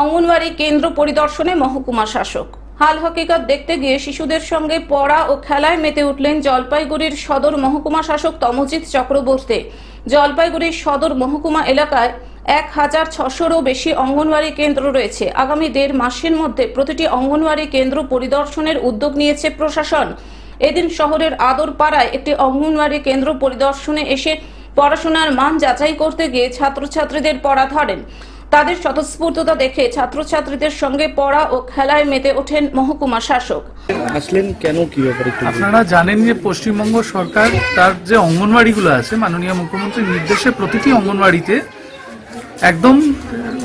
অঙ্গনওয়াড়ি কেন্দ্র পরিদর্শনে মহকুমা শাসক। হাল হকিকত দেখতে গিয়ে শিশুদের সঙ্গে পড়া ও খেলায় মেতে উঠলেন জলপাইগুড়ির সদর মহকুমা শাসক তমজিৎ চক্রবর্তী। জলপাইগুড়ির সদর মহকুমা এলাকায় এক হাজার ছশোরও বেশি অঙ্গনওয়াড়ি কেন্দ্র রয়েছে। আগামী দেড় মাসের মধ্যে প্রতিটি অঙ্গনওয়াড়ি কেন্দ্র পরিদর্শনের উদ্যোগ নিয়েছে প্রশাসন। এদিন শহরের আদরপাড়ায় একটি অঙ্গনওয়াড়ি কেন্দ্র পরিদর্শনে এসে পড়াশোনার মান যাচাই করতে গিয়ে ছাত্রছাত্রীদের পড়া ধরেন। তাদের স্বতঃস্ফূর্ততা দেখে ছাত্রছাত্রীদের সঙ্গে পড়া ও খেলায় মেতে ওঠেন মহকুমা শাসক। আসলেন কেন কি ব্যাপারে আপনারা জানেন যে পশ্চিমবঙ্গ সরকার তার যে অঙ্গনওয়াড়িগুলো আছে মাননীয় মুখ্যমন্ত্রীর নির্দেশে প্রতিটি অঙ্গনওয়াড়িতে একদম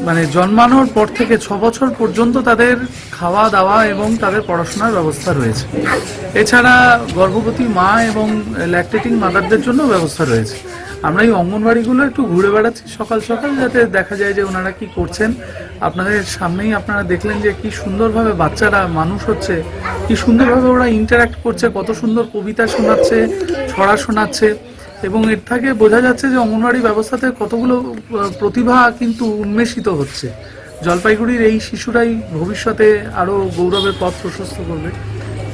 মানে জন্মানোর পর থেকে ছ বছর পর্যন্ত তাদের খাওয়া দাওয়া এবং তাদের পড়াশোনার ব্যবস্থা রয়েছে। এছাড়া গর্ভবতী মা এবং ল্যাকটেটিং মাদারদের জন্য ব্যবস্থা রয়েছে। আমরা এই অঙ্গনবাড়িগুলো একটু ঘুরে বেড়াচ্ছি সকাল সকাল যাতে দেখা যায় যে ওনারা কি করছেন। আপনাদের সামনেই আপনারা দেখলেন যে কি সুন্দরভাবে বাচ্চারা মানুষ হচ্ছে, কি সুন্দরভাবে ওরা ইন্টারাক্ট করছে, কত সুন্দর কবিতা শোনাচ্ছে, ছড়া শোনাচ্ছে। এবং এর থেকে বোঝা যাচ্ছে যে অঙ্গনওয়াড়ি ব্যবস্থাতে কতগুলো প্রতিভা কিন্তু উন্মেষিত হচ্ছে। জলপাইগুড়ির এই শিশুরাই ভবিষ্যতে আরও গৌরবের পথ প্রশস্ত করবে,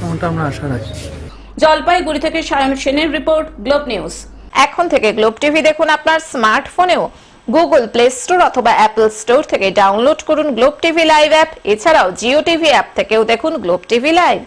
এমনটা আমরা আশা রাখি। জলপাইগুড়ি থেকে সায়ন সেনের রিপোর্ট, গ্লোব নিউজ। এখন থেকে গ্লোব টিভি দেখুন আপনার স্মার্টফোনেও। গুগল প্লে স্টোর অথবা অ্যাপল স্টোর থেকে ডাউনলোড করুন গ্লোব টিভি লাইভ অ্যাপ। এছাড়াও জিও টিভি অ্যাপ থেকেও দেখুন গ্লোব টিভি লাইভ।